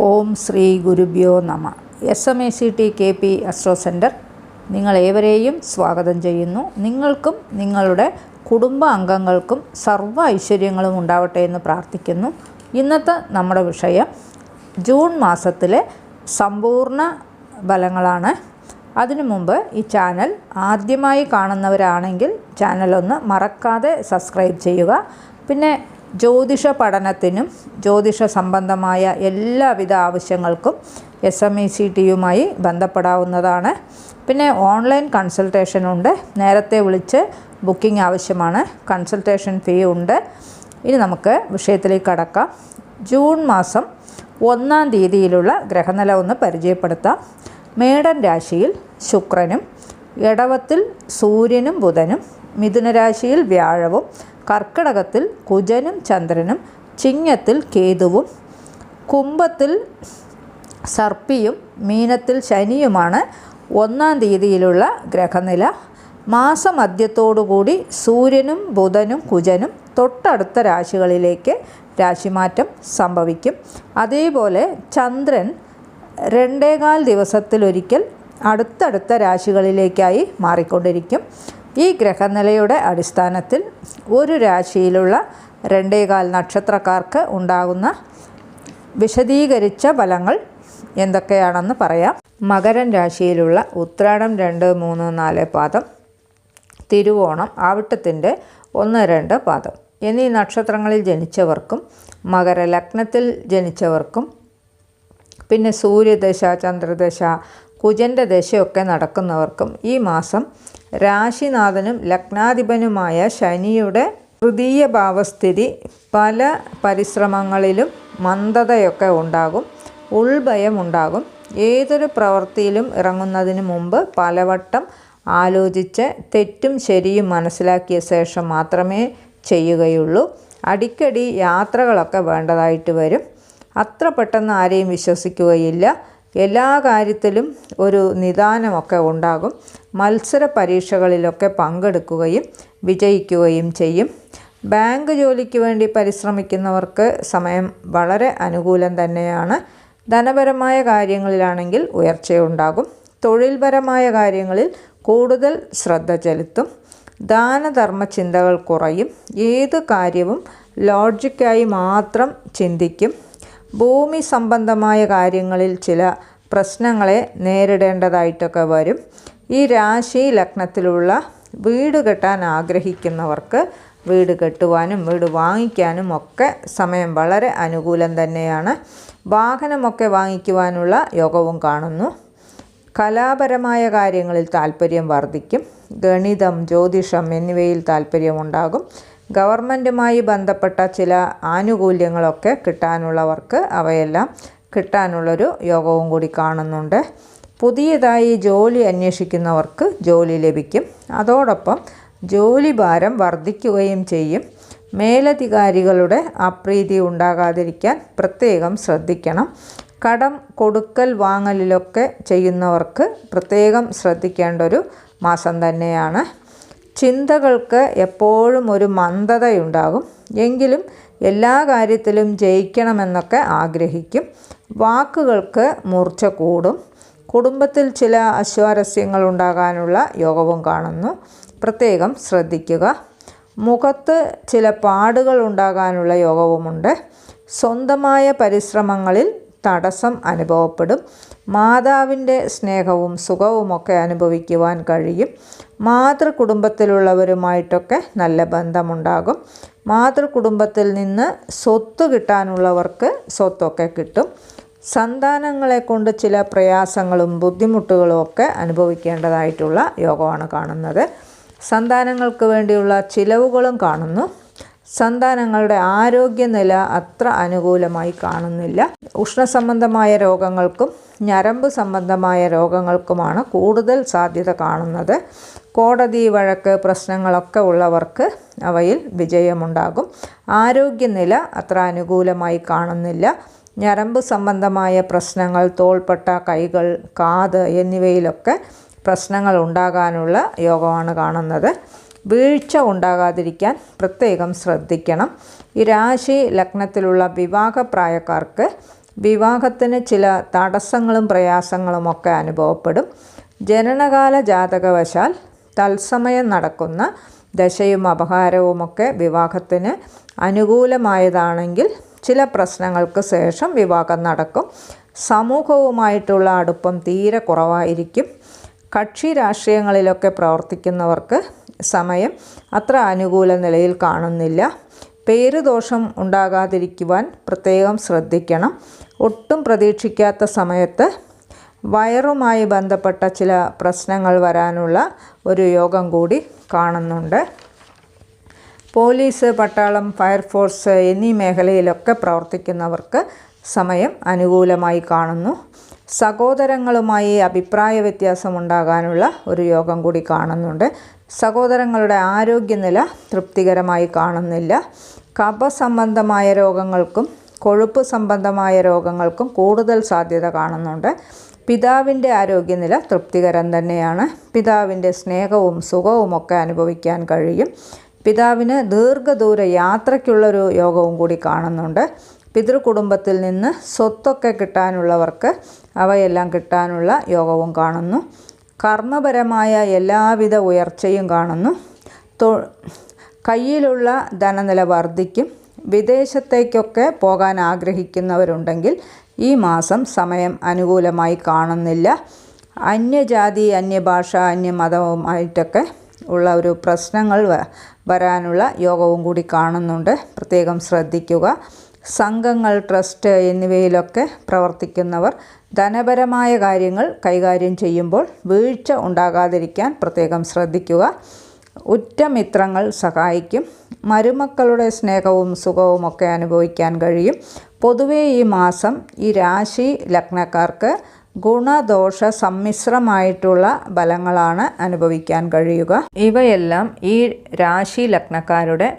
ഓം ശ്രീ ഗുരുഭ്യോ നമ. S M A C T K P astro centre നിങ്ങളേവരെയും സ്വാഗതം ചെയ്യുന്നു. നിങ്ങൾക്കും നിങ്ങളുടെ കുടുംബ അംഗങ്ങൾക്കും സർവ ഐശ്വര്യങ്ങളും ഉണ്ടാവട്ടെ എന്ന് പ്രാർത്ഥിക്കുന്നു. ഇന്നത്തെ നമ്മുടെ വിഷയം ജൂൺ മാസത്തിലെ സമ്പൂർണ ഫലങ്ങളാണ്. അതിനു മുമ്പ് ഈ ചാനൽ ആദ്യമായി കാണുന്നവരാണെങ്കിൽ ചാനലൊന്ന് മറക്കാതെ സബ്സ്ക്രൈബ് ചെയ്യുക. പിന്നെ ജ്യോതിഷ പഠനത്തിനും ജ്യോതിഷ സംബന്ധമായ എല്ലാവിധ ആവശ്യങ്ങൾക്കും എസ് എം ഇ സി ടിയുമായി ബന്ധപ്പെടാവുന്നതാണ്. പിന്നെ ഓൺലൈൻ കൺസൾട്ടേഷൻ ഉണ്ട്. നേരത്തെ വിളിച്ച് ബുക്കിംഗ് ആവശ്യമാണ്. കൺസൾട്ടേഷൻ ഫീ ഉണ്ട്. ഇനി നമുക്ക് വിഷയത്തിലേക്ക് കടക്കാം. ജൂൺ മാസം ഒന്നാം തീയതിയിലുള്ള ഗ്രഹനില ഒന്ന് പരിചയപ്പെടുത്താം. മേടൻ രാശിയിൽ ശുക്രനും ഇടവത്തിൽ സൂര്യനും ബുധനും മിഥുനരാശിയിൽ വ്യാഴവും കർക്കിടകത്തിൽ കുജനും ചന്ദ്രനും ചിങ്ങത്തിൽ കേതുവും കുംഭത്തിൽ സർപ്പിയും മീനത്തിൽ ശനിയുമാണ് ഒന്നാം തീയതിയിലുള്ള ഗ്രഹനില. മാസമധ്യത്തോടുകൂടി സൂര്യനും ബുധനും കുജനും തൊട്ടടുത്ത രാശികളിലേക്ക് രാശിമാറ്റം സംഭവിക്കും. അതേപോലെ ചന്ദ്രൻ രണ്ടേകാൽ ദിവസത്തിലൊരിക്കൽ അടുത്തടുത്ത രാശികളിലേക്കായി മാറിക്കൊണ്ടിരിക്കും. ഈ ഗ്രഹനിലയുടെ അടിസ്ഥാനത്തിൽ ഒരു രാശിയിലുള്ള രണ്ടേകാൽ നക്ഷത്രക്കാർക്ക് ഉണ്ടാകുന്ന വിശദീകരിച്ച ഫലങ്ങൾ എന്തൊക്കെയാണെന്ന് പറയാം. മകരൻ രാശിയിലുള്ള ഉത്രാടം രണ്ട് മൂന്ന് നാല് പാദം തിരുവോണം ആവിട്ടത്തിന്റെ ഒന്ന് രണ്ട് പാദം എന്നീ നക്ഷത്രങ്ങളിൽ ജനിച്ചവർക്കും മകര ലഗ്നത്തിൽ ജനിച്ചവർക്കും പിന്നെ സൂര്യദശ ചന്ദ്രദശ കുജന്റെ ദശയൊക്കെ നടക്കുന്നവർക്കും ഈ മാസം രാശിനാഥനും ലഗ്നാധിപനുമായ ശനിയുടെ തൃതീയ ഭാവസ്ഥിതി പല പരിശ്രമങ്ങളിലും മന്ദതയൊക്കെ ഉണ്ടാകും ഉൾഭയം ഉണ്ടാകും ഏതൊരു പ്രവൃത്തിയിലും ഇറങ്ങുന്നതിന് മുമ്പ് പലവട്ടം ആലോചിച്ച് തെറ്റും ശരിയും മനസ്സിലാക്കിയ ശേഷം മാത്രമേ ചെയ്യുകയുള്ളൂ. അടിക്കടി യാത്രകളൊക്കെ വേണ്ടതായിട്ട് വരും. അത്ര പെട്ടെന്ന് ആരെയും വിശ്വസിക്കുകയില്ല. എല്ലാ കാര്യത്തിലും ഒരു നിദാനമൊക്കെ ഉണ്ടാകും. മത്സര പരീക്ഷകളിലൊക്കെ പങ്കെടുക്കുകയും വിജയിക്കുകയും ചെയ്യും. ബാങ്ക് ജോലിക്ക് വേണ്ടി പരിശ്രമിക്കുന്നവർക്ക് സമയം വളരെ അനുകൂലം തന്നെയാണ്. ധനപരമായ കാര്യങ്ങളിലാണെങ്കിൽ ഉയർച്ചയുണ്ടാകും. തൊഴിൽപരമായ കാര്യങ്ങളിൽ കൂടുതൽ ശ്രദ്ധ ചെലുത്തും. ദാനധർമ്മ ചിന്തകൾ കുറയും. ഏത് കാര്യവും ലോജിക്കായി മാത്രം ചിന്തിക്കും. ഭൂമി സംബന്ധമായ കാര്യങ്ങളിൽ ചില പ്രശ്നങ്ങളെ നേരിടേണ്ടതായിട്ടൊക്കെ വരും. ഈ രാശി ലഗ്നത്തിലുള്ള വീട് കെട്ടാൻ ആഗ്രഹിക്കുന്നവർക്ക് വീട് കെട്ടുവാനും വീട് വാങ്ങിക്കാനും ഒക്കെ സമയം വളരെ അനുകൂലം തന്നെയാണ്. വാഹനമൊക്കെ വാങ്ങിക്കുവാനുള്ള യോഗവും കാണുന്നു. കലാപരമായ കാര്യങ്ങളിൽ താല്പര്യം വർദ്ധിക്കും. ഗണിതം ജ്യോതിഷം എന്നിവയിൽ താല്പര്യമുണ്ടാകും ഗവൺമെന്റുമായി ബന്ധപ്പെട്ട ചില ആനുകൂല്യങ്ങളൊക്കെ കിട്ടാനുള്ളവർക്ക് അവയെല്ലാം കിട്ടാനുള്ളൊരു യോഗവും കൂടി കാണുന്നുണ്ട്. പുതിയതായി ജോലി അന്വേഷിക്കുന്നവർക്ക് ജോലി ലഭിക്കും. അതോടൊപ്പം ജോലി ഭാരം വർദ്ധിക്കുകയും ചെയ്യും. മേലധികാരികളുടെ അപ്രീതി ഉണ്ടാകാതിരിക്കാൻ പ്രത്യേകം ശ്രദ്ധിക്കണം. കടം കൊടുക്കൽ വാങ്ങലിലൊക്കെ ചെയ്യുന്നവർക്ക് പ്രത്യേകം ശ്രദ്ധിക്കേണ്ട ഒരു മാസം തന്നെയാണ്. ചിന്തകൾക്ക് എപ്പോഴും ഒരു മന്ദതയുണ്ടാകും. എങ്കിലും എല്ലാ കാര്യത്തിലും ജയിക്കണമെന്നൊക്കെ ആഗ്രഹിക്കും. വാക്കുകൾക്ക് മൂർച്ച കൂടും. കുടുംബത്തിൽ ചില അശ്വാരസ്യങ്ങൾ ഉണ്ടാകാനുള്ള യോഗവും കാണുന്നു. പ്രത്യേകം ശ്രദ്ധിക്കുക. മുഖത്ത് ചില പാടുകൾ ഉണ്ടാകാനുള്ള യോഗവുമുണ്ട്. സ്വന്തമായ പരിശ്രമങ്ങളിൽ തടസ്സം അനുഭവപ്പെടും. മാതാവിന്റെ സ്നേഹവും സുഖവുമൊക്കെ അനുഭവിക്കുവാൻ കഴിയും. മാതൃകുടുംബത്തിലുള്ളവരുമായിട്ടൊക്കെ നല്ല ബന്ധമുണ്ടാകും. മാതൃകുടുംബത്തിൽ നിന്ന് സ്വത്ത് കിട്ടാനുള്ളവർക്ക് സ്വത്തൊക്കെ കിട്ടും. സന്താനങ്ങളെ കൊണ്ട് ചില പ്രയാസങ്ങളും ബുദ്ധിമുട്ടുകളും ഒക്കെ അനുഭവിക്കേണ്ടതായിട്ടുള്ള യോഗമാണ് കാണുന്നത്. സന്താനങ്ങൾക്ക് വേണ്ടിയുള്ള ചിലവുകളും കാണുന്നു. സന്താനങ്ങളുടെ ആരോഗ്യനില അത്ര അനുകൂലമായി കാണുന്നില്ല. ഉഷ്ണസംബന്ധമായ രോഗങ്ങൾക്കും ഞരമ്പ് സംബന്ധമായ രോഗങ്ങൾക്കുമാണ് കൂടുതൽ സാധ്യത കാണുന്നത്. കോടതി വഴക്ക് പ്രശ്നങ്ങളൊക്കെ ഉള്ളവർക്ക് അവയിൽ വിജയമുണ്ടാകും. ആരോഗ്യനില അത്ര അനുകൂലമായി കാണുന്നില്ല. ഞരമ്പ് സംബന്ധമായ പ്രശ്നങ്ങൾ തോൾപ്പെട്ട കൈകൾ കാത് എന്നിവയിലൊക്കെ പ്രശ്നങ്ങൾ ഉണ്ടാകാനുള്ള യോഗമാണ് കാണുന്നത്. വീഴ്ച ഉണ്ടാകാതിരിക്കാൻ പ്രത്യേകം ശ്രദ്ധിക്കണം. ഈ രാശി ലഗ്നത്തിലുള്ള വിവാഹപ്രായക്കാർക്ക് വിവാഹത്തിന് ചില തടസ്സങ്ങളും പ്രയാസങ്ങളുമൊക്കെ അനുഭവപ്പെടും. ജനനകാല ജാതകവശാൽ തത്സമയം നടക്കുന്ന ദശയും അപഹാരവുമൊക്കെ വിവാഹത്തിന് അനുകൂലമായതാണെങ്കിൽ ചില പ്രശ്നങ്ങൾക്ക് ശേഷം വിവാഹം നടക്കും. സമൂഹവുമായിട്ടുള്ള അടുപ്പം തീരെ കുറവായിരിക്കും. കക്ഷി രാഷ്ട്രീയങ്ങളിലൊക്കെ പ്രവർത്തിക്കുന്നവർക്ക് സമയം അത്ര അനുകൂല നിലയിൽ കാണുന്നില്ല. പേരുദോഷം ഉണ്ടാകാതിരിക്കുവാൻ പ്രത്യേകം ശ്രദ്ധിക്കണം. ഒട്ടും പ്രതീക്ഷിക്കാത്ത സമയത്ത് വയറുമായി ബന്ധപ്പെട്ട ചില പ്രശ്നങ്ങൾ വരാനുള്ള ഒരു യോഗം കൂടി കാണുന്നുണ്ട്. പോലീസ് പട്ടാളം ഫയർഫോഴ്സ് എന്നീ മേഖലയിലൊക്കെ പ്രവർത്തിക്കുന്നവർക്ക് സമയം അനുകൂലമായി കാണുന്നു. സഹോദരങ്ങളുമായി അഭിപ്രായ വ്യത്യാസമുണ്ടാകാനുള്ള ഒരു യോഗം കൂടി കാണുന്നുണ്ട്. സഹോദരങ്ങളുടെ ആരോഗ്യനില തൃപ്തികരമായി കാണുന്നില്ല. കഫ സംബന്ധമായ രോഗങ്ങൾക്കും കൊഴുപ്പ് സംബന്ധമായ രോഗങ്ങൾക്കും കൂടുതൽ സാധ്യത കാണുന്നുണ്ട്. പിതാവിന്റെ ആരോഗ്യനില തൃപ്തികരം തന്നെയാണ്. പിതാവിന്റെ സ്നേഹവും സുഖവുമൊക്കെ അനുഭവിക്കാൻ കഴിയും. പിതാവിന് ദീർഘദൂര യാത്രയ്ക്കുള്ളൊരു യോഗവും കൂടി കാണുന്നുണ്ട്. പിതൃകുടുംബത്തിൽ നിന്ന് സ്വത്തൊക്കെ കിട്ടാനുള്ളവർക്ക് അവയെല്ലാം കിട്ടാനുള്ള യോഗവും കാണുന്നു. കർമ്മപരമായ എല്ലാവിധ ഉയർച്ചയും കാണുന്നു. കയ്യിലുള്ള ധനനില വർദ്ധിക്കും. വിദേശത്തേക്കൊക്കെ പോകാൻ ആഗ്രഹിക്കുന്നവരുണ്ടെങ്കിൽ ഈ മാസം സമയം അനുകൂലമായി കാണുന്നില്ല. അന്യജാതി അന്യഭാഷ അന്യമതവുമായിട്ടൊക്കെ ഉള്ള ഒരു പ്രശ്നങ്ങൾ വരാനുള്ള യോഗവും കൂടി കാണുന്നുണ്ട്. പ്രത്യേകം ശ്രദ്ധിക്കുക. സംഘങ്ങൾ ട്രസ്റ്റ് എന്നിവയിലൊക്കെ പ്രവർത്തിക്കുന്നവർ ധനപരമായ കാര്യങ്ങൾ കൈകാര്യം ചെയ്യുമ്പോൾ വീഴ്ച ഉണ്ടാകാതിരിക്കാൻ പ്രത്യേകം ശ്രദ്ധിക്കുക. ഉറ്റമിത്രങ്ങൾ സഹായിക്കും. മരുമക്കളുടെ സ്നേഹവും സുഖവും ഒക്കെ അനുഭവിക്കാൻ കഴിയും. പൊതുവേ ഈ മാസം ഈ രാശി ലഗ്നക്കാർക്ക് ഗുണദോഷ സമ്മിശ്രമായിട്ടുള്ള ബലങ്ങളാണ് അനുഭവിക്കാൻ കഴിയുക. ഇവയെല്ലാം ഈ രാശി ലഗ്നക്കാരുടെ